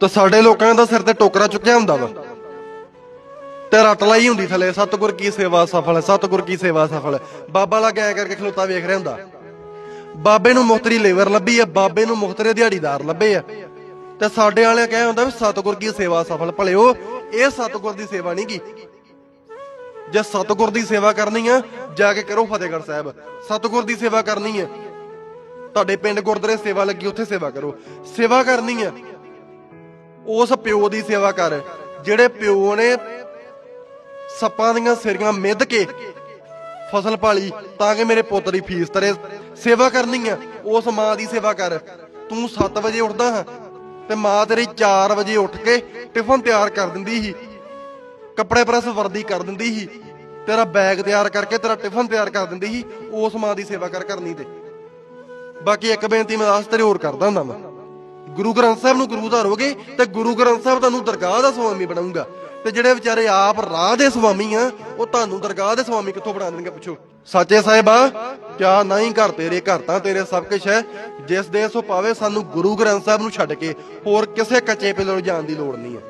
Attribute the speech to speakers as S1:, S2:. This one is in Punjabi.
S1: ਤਾਂ ਸਾਡੇ ਲੋਕਾਂ ਦਾ ਸਿਰ ਤੇ ਟੋਕਰਾ ਚੁੱਕਿਆ ਹੁੰਦਾ ਵਾ। ਤੇ ਰਟ ਲਾਈ ਹੁੰਦੀ ਥੱਲੇ, ਸਤਿਗੁਰ ਕੀ ਸੇਵਾ ਸਫਲ ਹੈ, ਸਤਿਗੁਰ ਕੀ ਸੇਵਾ ਸਫਲ ਬਾਬਾ ਲਾ ਐ ਕਰਕੇ ਖਲੋਤਾ ਵੇਖ ਰਿਹਾ ਹੁੰਦਾ। ਬਾਬੇ ਨੂੰ ਮੁਖਤਰੀ ਲੇਬਰ ਲੱਭੀ ਆ ਬਾਬੇ ਨੂੰ ਮੁਖਤਰੇ ਦਿਹਾੜੀਦਾਰ ਲੱਭੇ ਆ ਤੇ ਸਾਡੇ ਵਾਲਿਆਂ ਕਹੇ ਹੁੰਦਾ ਵੀ ਸਤਿਗੁਰ ਕੀ ਸੇਵਾ ਸਫਲ, ਭਲਿਓ, ਇਹ ਸਤਿਗੁਰ ਦੀ ਸੇਵਾ ਨਹੀਂ ਕੀ। ਜੇ ਸਤਿਗੁਰ ਦੀ ਸੇਵਾ ਕਰਨੀ ਆ, ਜਾ ਕੇ ਕਰੋ ਫਤਿਹਗੜ੍ਹ ਸਾਹਿਬ। ਸਤਿਗੁਰ ਦੀ ਸੇਵਾ ਕਰਨੀ ਹੈ। ਤੁਹਾਡੇ ਪਿੰਡ ਗੁਰਦੁਆਰੇ ਸੇਵਾ ਲੱਗੀ, ਉੱਥੇ ਸੇਵਾ ਕਰੋ। ਸੇਵਾ ਕਰਨੀ ਆ ਉਸ ਪਿਓ ਦੀ ਸੇਵਾ ਕਰ। ਜਿਹੜੇ ਪਿਓ ਨੇ ਸੱਪਾਂ ਦੀਆਂ ਸਿਰੀਆਂ ਮਿੱਧ ਕੇ ਫਸਲ ਪਾਲੀ, ਤਾਂ ਕਿ ਮੇਰੇ ਪੁੱਤ ਦੀ ਫੀਸ ਤਰੇ। ਸੇਵਾ ਕਰਨੀ ਆ, ਉਸ ਮਾਂ ਦੀ ਸੇਵਾ ਕਰ। ਤੂੰ 7 ਵਜੇ ਉੱਠਦਾ ਹਾਂ ਤੇ ਮਾਂ ਤੇਰੀ 4 ਵਜੇ ਉੱਠ ਕੇ ਟਿਫਨ ਤਿਆਰ ਕਰ ਦਿੰਦੀ ਸੀ। ਕੱਪੜੇ ਪ੍ਰੈਸ ਵਰਦੀ ਕਰ ਦਿੰਦੀ ਸੀ। ਤੇਰਾ ਬੈਗ ਤਿਆਰ ਕਰਕੇ ਤੇਰਾ ਟਿਫਨ ਤਿਆਰ ਕਰ ਦਿੰਦੀ ਸੀ। ਉਸ ਮਾਂ ਦੀ ਸੇਵਾ ਕਰ ਕਰਨੀ ਤੇ। ਬਾਕੀ ਇੱਕ ਬੇਨਤੀ ਮੈਂ ਦੱਸ ਤੇਰੇ ਹੋਰ ਕਰਦਾ ਹੁੰਦਾ ਮੈਂ। ਗੁਰੂ ਗ੍ਰੰਥ ਸਾਹਿਬ ਨੂੰ ਗੁਰੂ ਧਾਰੋਗੇ ਤੇ ਗੁਰੂ ਗ੍ਰੰਥ ਸਾਹਿਬ ਤੁਹਾਨੂੰ ਦਰਗਾਹ ਦਾ ਸੁਆਮੀ ਬਣਾਉਂਗਾ ਤੇ ਜਿਹੜੇ ਵਿਚਾਰੇ ਆਪ ਰਾਹ ਦੇ ਸੁਆਮੀ ਆ, ਉਹ ਤੁਹਾਨੂੰ ਦਰਗਾਹ ਦੇ ਸੁਆਮੀ ਕਿੱਥੋਂ ਬਣਾ ਦੇਣਗੇ ਪੁੱਛੋ। ਸੱਚੇ ਸਾਹਿਬਾ, ਕਿਆ ਨਹੀਂ ਘਰ ਤੇਰੇ, ਘਰ ਤਾਂ ਤੇਰੇ ਸਭ ਕੁਝ ਹੈ। ਜਿਸ ਦੇ ਸੋ ਪਾਵੇ ਸਾਨੂੰ ਗੁਰੂ ਗ੍ਰੰਥ ਸਾਹਿਬ ਨੂੰ ਛੱਡ ਕੇ ਹੋਰ ਕਿਸੇ ਕੱਚੇ ਪਿੱਲਰ ਜਾਣ ਦੀ ਲੋੜ ਨਹੀਂ ਹੈ।